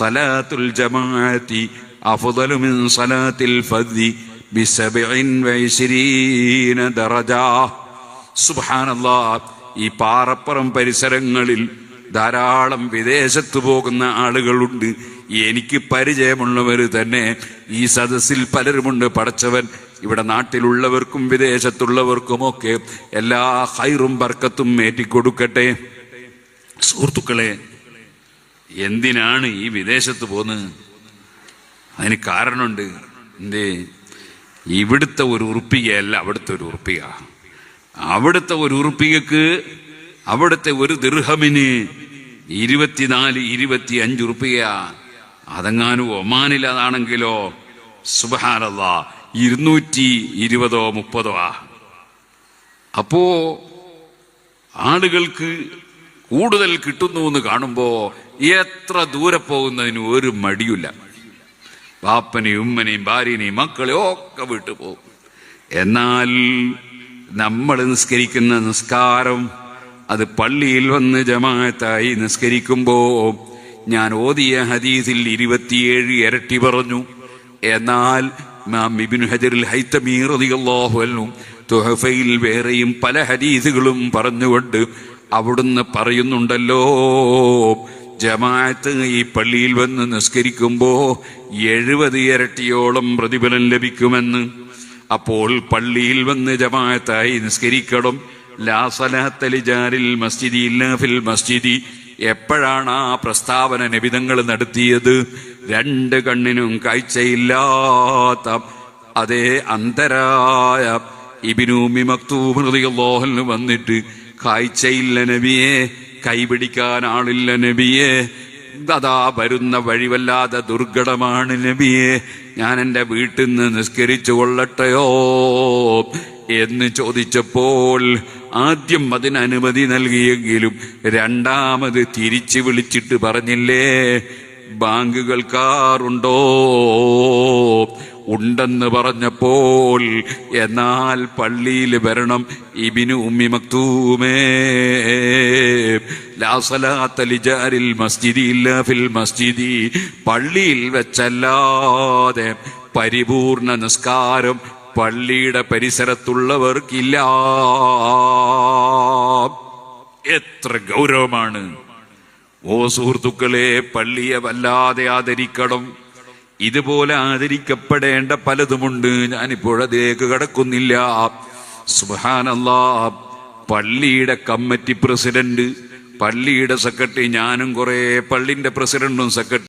സലാത്തുൽ ജമാഅത്തി അഫ്ദലു മിൻ സലാത്തിൽ ഫദ്ദി ബിസബഇൻ വഇശ്രീന ദറജ. സുബ്ഹാനല്ലാഹ് ഈ പാറപ്പുറം പരിസരങ്ങളിൽ ധാരാളം വിദേശത്ത് പോകുന്ന ആളുകളുണ്ട്. എനിക്ക് പരിചയമുള്ളവർ തന്നെ ഈ സദസ്സിൽ പലരുമുണ്ട്. പടച്ചവൻ ഇവിടെ നാട്ടിലുള്ളവർക്കും വിദേശത്തുള്ളവർക്കുമൊക്കെ എല്ലാ ഹൈറും ബർക്കത്തും ഏറ്റിക്കൊടുക്കട്ടെ. സുഹൃത്തുക്കളെ എന്തിനാണ് ഈ വിദേശത്ത് പോകുന്നത്? അതിന് കാരണമുണ്ട്. എന്തേ? ഇവിടുത്തെ ഒരു ഉറുപ്പികയല്ല അവിടുത്തെ ഒരു ഉറുപ്പിക. അവിടുത്തെ ഒരു ഉറുപ്പികക്ക് അവിടുത്തെ ഒരു ദീർഘമിന് ഇരുപത്തിനാല് ഇരുപത്തി അഞ്ച് ഉറുപ്പിക അതെങ്ങാനും ഒമാനിൽ അതാണെങ്കിലോ സുബഹാനല്ല ഇരുന്നൂറ്റി ഇരുപതോ മുപ്പതോ ആ. അപ്പോ ആളുകൾക്ക് കൂടുതൽ കിട്ടുന്നു എന്ന് കാണുമ്പോ എത്ര ദൂരെ പോകുന്നതിന് ഒരു മടിയില്ല ബാപ്പനെയും ഉമ്മനെയും ഭാര്യനെയും മക്കളെയും ഒക്കെ വിട്ടു പോകും. എന്നാൽ നമ്മൾ നിസ്കരിക്കുന്ന നിസ്കാരം അത് പള്ളിയിൽ വന്ന് ജമാഅത്തായി നിസ്കരിക്കുമ്പോ ഞാൻ ഓതിയ ഹദീസിൽ ഇരുപത്തിയേഴ് ഇരട്ടി പറഞ്ഞു. എന്നാൽ അൻഹു തുഹഫയിൽ വേറെയും പല ഹദീസുകളും പറഞ്ഞുകൊണ്ട് അവിടുന്ന് പറയുന്നുണ്ടല്ലോ ജമാഅത്ത് ഈ പള്ളിയിൽ വന്ന് നിസ്കരിക്കുമ്പോ എഴുപത് ഇരട്ടിയോളം പ്രതിഫലം ലഭിക്കുമെന്ന്. അപ്പോൾ പള്ളിയിൽ വന്ന് ജമാഅത്തായി നിസ്കരിക്കണം. ലാ മസ്ജിദി ഇല്ലാഫിൽ മസ്ജിദി. എപ്പോഴാണ് ആ പ്രസ്താവന നിബിതങ്ങൾ നടത്തിയത്? രണ്ട് കണ്ണിനും കാഴ്ചയില്ലാത്ത അതേ അന്തരായ ഇബിനൂമി ലോഹലിന് വന്നിട്ട് കാഴ്ചയില്ല നബിയെ കൈപിടിക്കാൻ ആളില്ല നബിയെ. അതാ വരുന്ന വഴിവല്ലാതെ ദുർഘടമാണ് നബിയെ. ഞാൻ എന്റെ വീട്ടിൽ നിന്ന് നിസ്കരിച്ചു കൊള്ളട്ടെയോ? എന്ന് ചോദിച്ചപ്പോൾ ആദ്യം അതിന് അനുമതി നൽകിയെങ്കിലും രണ്ടാമത് തിരിച്ചു വിളിച്ചിട്ട് പറഞ്ഞില്ലേ ബാങ്ക് കേൾക്കാറുണ്ടോ ഉണ്ടെന്ന് പറഞ്ഞപ്പോൾ എന്നാൽ പള്ളിയിൽ വരണം ഇബിനു ഉമ്മി മക്തൂമേ. ലാസലാത്തലിജാരിൽ സലാത്ത മസ്ജിദി ഇല്ല ഫിൽ മസ്ജിദി. പള്ളിയിൽ വെച്ചല്ലാതെ പരിപൂർണ നിസ്കാരം പള്ളിയുടെ പരിസരത്തുള്ളവർക്കില്ല. എത്ര ഗൗരവമാണ്. ഓ സുഹൃത്തുക്കളെ പള്ളിയെ വല്ലാതെ ആദരിക്കണം. ഇതുപോലെ ആദരിക്കപ്പെടേണ്ട പലതുമുണ്ട്. ഞാനിപ്പോഴതിലേക്ക് കടക്കുന്നില്ല. സുഹാനല്ലാ പള്ളിയുടെ കമ്മിറ്റി പ്രസിഡന്റ് പള്ളിയുടെ സെക്രട്ടറി ഞാനും കുറെ പള്ളിന്റെ പ്രസിഡന്റും സെക്രട്ടറി